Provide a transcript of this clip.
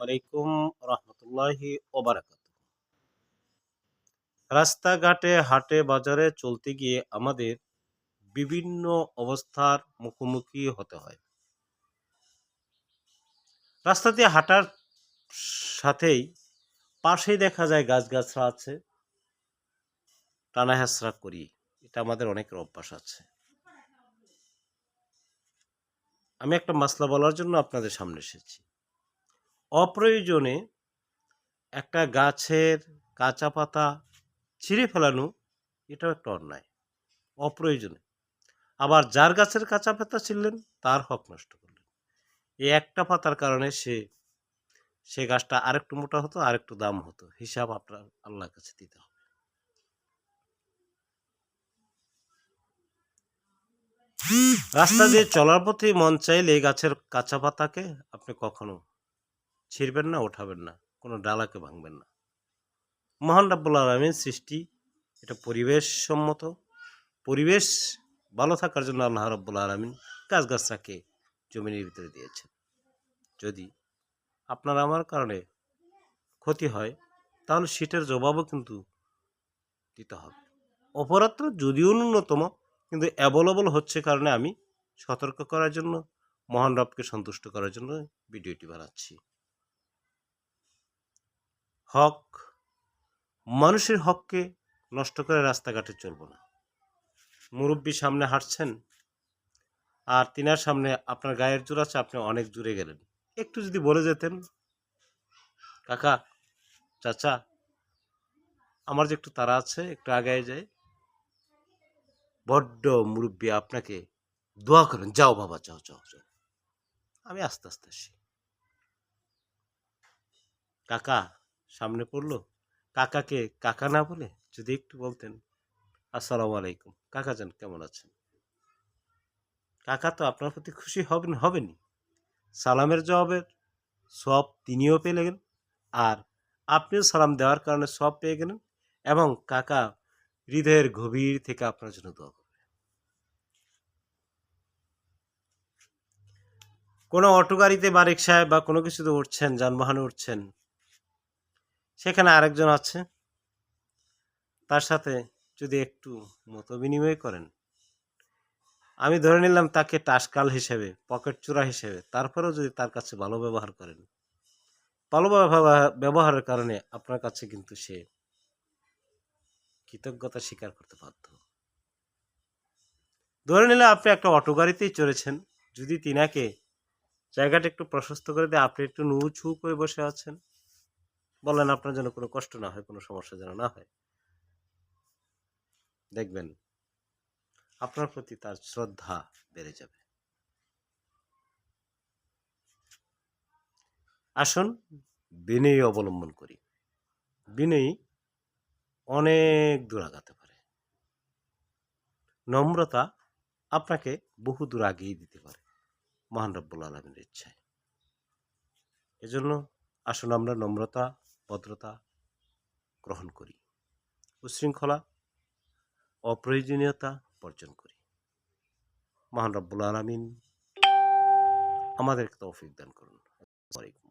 আলাইকুম রহমতুল্লাহি রাস্তাঘাটে, হাটে, বাজারে চলতে গিয়ে আমাদের বিভিন্ন অবস্থার মুখোমুখি হতে হয়। রাস্তা দিয়ে হাঁটার সাথেই পাশেই দেখা যায় গাছগাছরা আছে। টানা হেঁচড়া করি, এটা আমাদের অনেকের অভ্যাস আছে। আমি একটা মাসলা বলার জন্য আপনাদের সামনে এসেছি। অপ্রয়োজনে একটা গাছের কাঁচা পাতা ছিঁড়ে ফেলানো এটাও একটা অন্যায়। অপ্রয়োজনে। আবার যার গাছের কাঁচা পাতা ছিঁড়লেন, তার হক নষ্ট করলেন। এই একটা পাতার কারণে সে সে গাছটা আরেকটু মোটা হতো, আরেকটু দাম হতো। হিসাব আপনার, আল্লাহর কাছে দিতে হবে। রাস্তা দিয়ে চলার পথে মন চাইলে এই গাছের কাঁচা পাতাকে আপনি কখনো ছিঁড়বেন না, ওঠাবেন না, কোনো ডালাকে ভাঙবেন না। মহান রাব্বুল আলমীর সৃষ্টি, এটা পরিবেশ সম্মত পরিবেশ ভালো থাকার জন্য আল্লাহ রব্বুল আলমিন গাছগাছটাকে জমিনের ভিতরে দিয়েছেন। যদি আপনার আমার কারণে ক্ষতি হয়, তাহলে সেটার জবাবও কিন্তু দিতে হবে। অপরাধ যদিও ন্যূনতম, কিন্তু অ্যাভেলেবল হচ্ছে কারণে আমি সতর্ক করার জন্য, মহান রবকে সন্তুষ্ট করার জন্য ভিডিওটি বানাচ্ছি। হক, মানুষের হককে নষ্ট করে রাস্তাঘাটে চলব না। মুরব্বী সামনে হাঁটছেন, আর তিনার সামনে আপনার গায়ের জোর আছে আপনি অনেক দূরে গেলেন। একটু যদি বলে যেতেন, কাকা, চাচা, আমার যে একটু তারা আছে, একটু আগায় যায় বড্ড মুরব্বী, আপনাকে দোয়া করেন, যাও বাবা, যাও যাও যাও। আমি আস্তে আস্তে আসি। কাকা সামনে পড়ল। কাকাকে কাকা না বলে যদি একটু বলতেন। আসসালামু আলাইকুম। কাকা যান কেমন আছেন? কাকা তো আপনার প্রতি খুশি হবেন হবেনি সালামের জবাবের সব তিনিও পেয়ে গেলেন আর আপনিও সালাম দেওয়ার কারণে সব পেয়ে গেলেন এবং কাকা হৃদয়ের গভীর থেকে আপনার জন্য দোয়া করবে কোনো অটো গাড়িতে বা রিক্সায় বা কোনো কিছুতে উঠছেন, যানবাহনে উঠছেন সেখানে আরেকজন আছে। তার সাথে যদি একটু মত বিনিময় করেন। আমি ধরে নিলাম তাকে টাসকাল হিসেবে, পকেট চূড়া হিসেবে, তারপরেও যদি তার কাছে ভালো ব্যবহার করেন। ভালো ব্যবহারের কারণে আপনার কাছে কিন্তু সে কৃতজ্ঞতা স্বীকার করতে বাধ্য। ধরে নিলে আপনি একটা অটো গাড়িতেই চড়েছেন। যদি তিনাকে জায়গাটা একটু প্রশস্ত করে দিয়ে, আপনি একটু নুছু করে বসে আছেন। বলেন আপনার জন্য কোনো কষ্ট না হয়, কোনো সমস্যা যেন না হয়। দেখবেন, আপনার প্রতি তার শ্রদ্ধা বেড়ে যাবে। আসুন, বিনয়ী অবলম্বন করি। বিনয়ী অনেক দূর আগাতে পারে। নম্রতা আপনাকে বহু দূর আগিয়ে দিতে পারে, মহান রব্বুল আলমের ইচ্ছায়। এজন্য আসুন আমরা নম্রতা ভদ্রতা গ্রহণ করি, উশৃঙ্খলা, অপ্রয়োজনীয়তা বর্জন করি। মহান রব্বুল আলমিন আমাদের তৌফিক দান করুন। আলাইকুম।